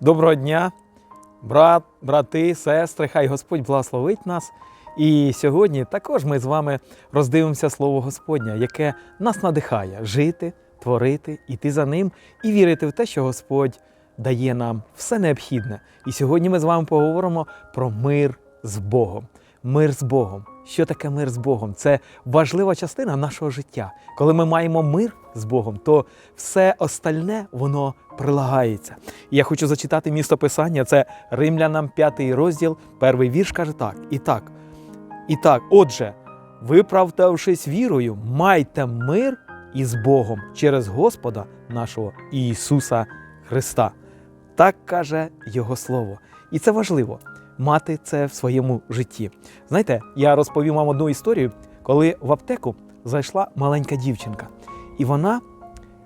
Доброго дня, брат, брати, сестри, хай Господь благословить нас. І сьогодні також ми з вами роздивимося Слово Господнє, яке нас надихає жити, творити, іти за ним і вірити в те, що Господь дає нам все необхідне. І сьогодні ми з вами поговоримо про мир з Богом. Мир з Богом. Що таке мир з Богом? Це важлива частина нашого життя. Коли ми маємо мир з Богом, то все остальне воно прилагається. І я хочу зачитати місто Писання. Це Римлянам 5 розділ, перший вірш каже так: і так. І так, отже, виправдавшись вірою, майте мир із Богом через Господа нашого Ісуса Христа. Так каже Його Слово. І це важливо мати це в своєму житті. Знаєте, я розповім вам одну історію, коли в аптеку зайшла маленька дівчинка, і вона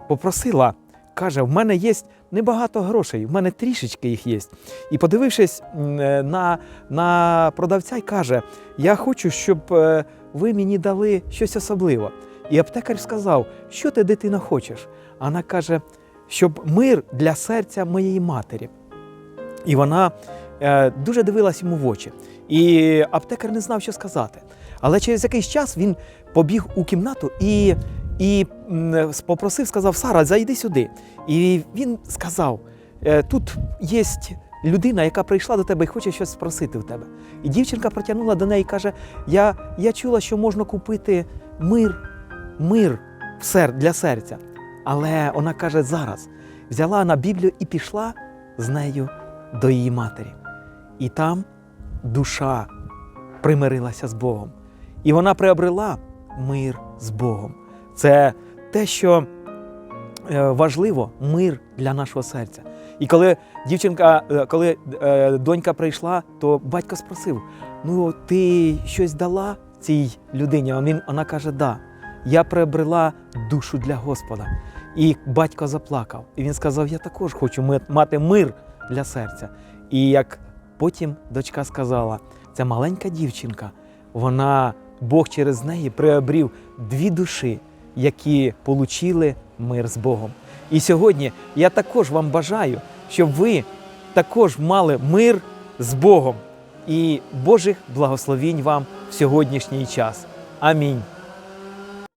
попросила, каже: в мене є небагато грошей, в мене трішечки їх є. І подивившись е, на, на продавця, й каже: Я хочу, щоб е, ви мені дали щось особливе. І аптекар сказав, що ти, дитина, хочеш? А вона каже, щоб мир для серця моєї матері. І вона дуже дивилась йому в очі. І аптекар не знав, що сказати. Але через якийсь час він побіг у кімнату і, і попросив, сказав: Сара, зайди сюди. І він сказав: «Е, тут є людина, яка прийшла до тебе і хоче щось спросити в тебе. І дівчинка протягнула до неї і каже: Я, я чула, що можна купити мир, мир для серця. Але вона каже, зараз взяла на Біблію і пішла з нею до її матері. І там душа примирилася з Богом. І вона приобрела мир з Богом. Це те, що е, важливо, мир для нашого серця. І коли дівчинка, е, коли е, донька прийшла, то батько спросив: ну, ти щось дала цій людині? А він, вона каже, да. Я приобрела душу для Господа. І батько заплакав. І він сказав: Я також хочу мати мир для серця. І як потім дочка сказала, ця маленька дівчинка, вона, Бог через неї приобрів дві душі, які получили мир з Богом. І сьогодні я також вам бажаю, щоб ви також мали мир з Богом і Божих благословінь вам в сьогоднішній час. Амінь.